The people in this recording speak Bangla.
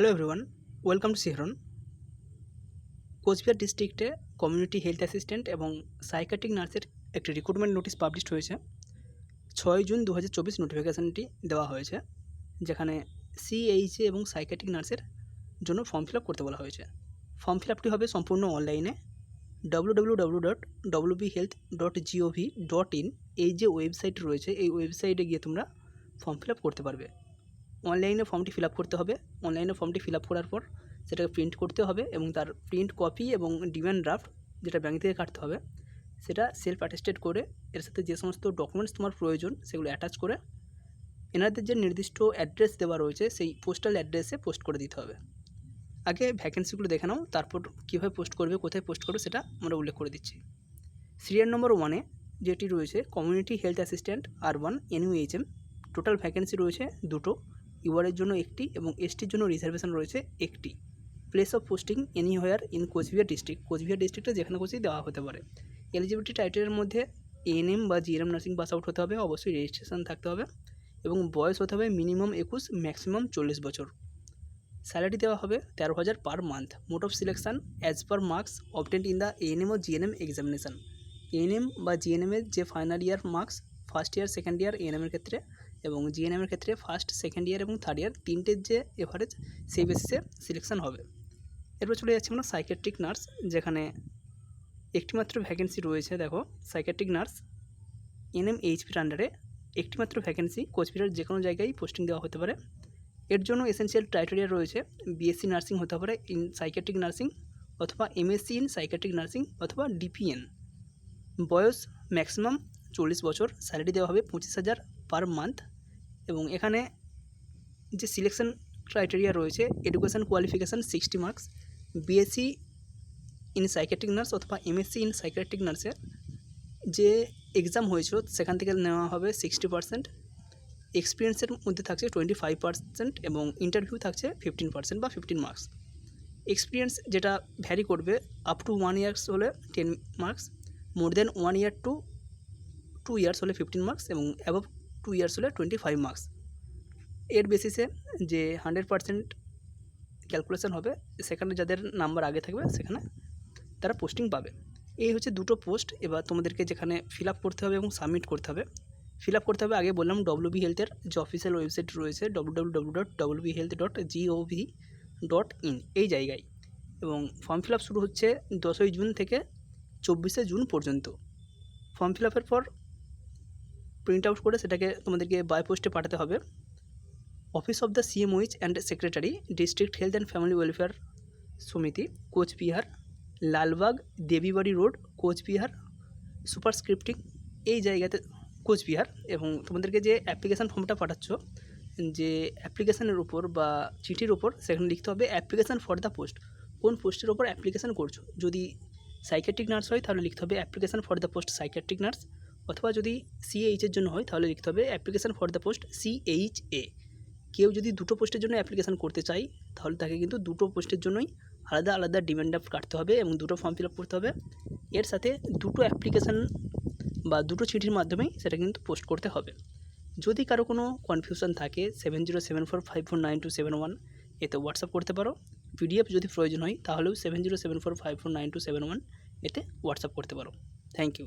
হ্যালো এভরিওয়ান ওয়েলকাম টু সিহরন কোচবিহার ডিস্ট্রিক্টে কমিউনিটি হেলথ অ্যাসিস্ট্যান্ট এবং সাইকাট্রিক নার্সের একটি রিক্রুটমেন্ট নোটিশ পাবলিশ হয়েছে। ছয় জুন দু হাজার চব্বিশ নোটিফিকেশানটি দেওয়া হয়েছে, যেখানে সিএইচএ এবং সাইকাট্রিক নার্সের জন্য ফর্ম ফিল আপ করতে বলা হয়েছে। ফর্ম ফিল আপটি হবে সম্পূর্ণ অনলাইনে W W W dot W B health dot GOV dot in এই যে ওয়েবসাইট রয়েছে, এই ওয়েবসাইটে গিয়ে তোমরা ফর্ম ফিল আপ করতে পারবে। অনলাইনে ফর্মটি ফিল করতে হবে। অনলাইনে ফর্মটি ফিল করার পর সেটাকে প্রিন্ট করতে হবে এবং তার প্রিন্ট কপি এবং ডিমান্ড ড্রাফট যেটা ব্যাঙ্ক থেকে কাটতে হবে, সেটা সেলফ অ্যাটেস্টেড করে এর সাথে যে সমস্ত ডকুমেন্টস তোমার প্রয়োজন সেগুলো অ্যাটাচ করে এনাদের যে নির্দিষ্ট অ্যাড্রেস দেওয়া রয়েছে সেই পোস্টাল অ্যাড্রেসে পোস্ট করে দিতে হবে। আগে ভ্যাকেন্সিগুলো দেখে নাও, তারপর কীভাবে পোস্ট করবে, কোথায় পোস্ট করবে সেটা আমরা উল্লেখ করে দিচ্ছি। সিরিয়াল নম্বর ওয়ানে যেটি রয়েছে কমিউনিটি হেলথ অ্যাসিস্ট্যান্ট আর ওয়ান এনইউএইচএম টোটাল ভ্যাকেন্সি রয়েছে দুটো। ইউআরের জন্য একটি এবং এসটির জন্য রিজার্ভেশন রয়েছে একটি। Place of posting anywhere in Coochbehar district Coochbehar ডিস্ট্রিক্টে যেখানে খুশি দেওয়া হতে পারে। এলিজিবিলিটি টাইটেলের মধ্যে এএনএম বা জিএনএম নার্সিং পাস আউট হতে হবে, অবশ্যই রেজিস্ট্রেশন থাকতে হবে এবং বয়স হতে হবে মিনিমাম একুশ ম্যাক্সিমাম চল্লিশ বছর। স্যালারি দেওয়া হবে তেরো হাজার per month mode of selection as per marks obtained in the ANM O GNM examination ANM বা জিএনএমের যে final year marks first year second year এএনএমের ক্ষেত্রে এবং জিএনএমের ক্ষেত্রে ফার্স্ট সেকেন্ড ইয়ার এবং থার্ড ইয়ার তিনটের যে এভারেজ সেই বেসিসে সিলেকশন হবে। এরপর চলে যাচ্ছি আমরা সাইকেট্রিক নার্স যেখানে একটিমাত্র ভ্যাকেন্সি রয়েছে, দেখো সাইকেট্রিক নার্স এনএম এইচপির আন্ডারে একটিমাত্র ভ্যাকেন্সি কোচবিহার যে কোনো জায়গায় পোস্টিং দেওয়া হতে পারে। এর জন্য এসেন্সিয়াল ক্রাইটেরিয়া রয়েছে বিএসসি নার্সিং হতে পারে ইন সাইকেট্রিক নার্সিং অথবা এমএসসি ইন সাইকেট্রিক নার্সিং অথবা ডিপিএন বয়স ম্যাক্সিমাম চল্লিশ বছর স্যালারি দেওয়া হবে পঁচিশ হাজার পার মান্থ এবং এখানে যে সিলেকশন ক্রাইটেরিয়া রয়েছে education qualification sixty marks BSc in psychiatric nurse অথবা এমএসসি ইন সাইকেট্রিক নার্সের যে এক্সাম হয়েছিল, সেখান থেকে নেওয়া হবে সিক্সটি পার্সেন্ট এক্সপিরিয়েন্সের মধ্যে থাকছে টোয়েন্টি ফাইভ পার্সেন্ট এবং ইন্টারভিউ থাকছে ফিফটিন পার্সেন্ট বা ফিফটিন মার্কস এক্সপিরিয়েন্স যেটা ভ্যারি করবে আপ টু ওয়ান ইয়ার্স হলে ten marks more than one year to two years হলে ফিফটিন মার্কস এবং অ্যাবভ টু ইয়ার্স হলে টোয়েন্টি ফাইভ মার্কস এর বেসিসে যে হান্ড্রেড পার্সেন্ট ক্যালকুলেশন হবে, সেখানে যাদের নাম্বার আগে থাকবে, সেখানে তারা পোস্টিং পাবে। এই হচ্ছে দুটো পোস্ট এবার তোমাদেরকে যেখানে ফিল আপ করতে হবে এবং সাবমিট করতে হবে। ফিল আপ করতে হবে, আগে বললাম ডব্লিউ বি হেলথের যে অফিসিয়াল ওয়েবসাইট রয়েছে W W W dot W B health dot GOV dot in এই জায়গায়। এবং ফর্ম ফিল আপ শুরু হচ্ছে দশই জুন থেকে চব্বিশে জুন পর্যন্ত। ফর্ম ফিল আপের পর প্রিন্ট আউট করে সেটাকে তোমাদেরকে বাই পোস্টে পাঠাতে হবে। Office of the CMOH and secretary district health and family welfare সমিতি কোচবিহার লালবাগ দেবীবাড়ি রোড কোচবিহার সুপারস্ক্রিপ্টিং এই জায়গাতে কোচবিহার এবং তোমাদেরকে যে অ্যাপ্লিকেশান ফর্মটা পাঠাচ্ছ, যে অ্যাপ্লিকেশানের উপর বা চিঠির উপর সেখানে লিখতে হবে অ্যাপ্লিকেশান ফর দ্য পোস্ট কোন পোস্টের ওপর অ্যাপ্লিকেশান করছ? যদি সাইকেট্রিক নার্স হয় তাহলে লিখতে হবে application for the post psychiatric nurse অথবা যদি সিএইচের জন্য হয়, তাহলে লিখতে হবে application for the post CH A কেউ যদি দুটো পোস্টের জন্য অ্যাপ্লিকেশান করতে চায়, তাহলে তাকে কিন্তু দুটো পোস্টের জন্যই আলাদা আলাদা ডিমান্ড ড্রাফট কাটতে হবে এবং দুটো ফর্ম ফিল আপ করতে হবে। এর সাথে দুটো অ্যাপ্লিকেশান বা দুটো চিঠির মাধ্যমেই সেটা কিন্তু পোস্ট করতে হবে। যদি কারও কোনো কনফিউশন থাকে seven zero seven four five four nine two seven one এতে হোয়াটসঅ্যাপ করতে পারো। পিডিএফ যদি প্রয়োজন হয়, তাহলেও seven zero seven four five four nine two seven one এতে হোয়াটসঅ্যাপ করতে পারো। Thank you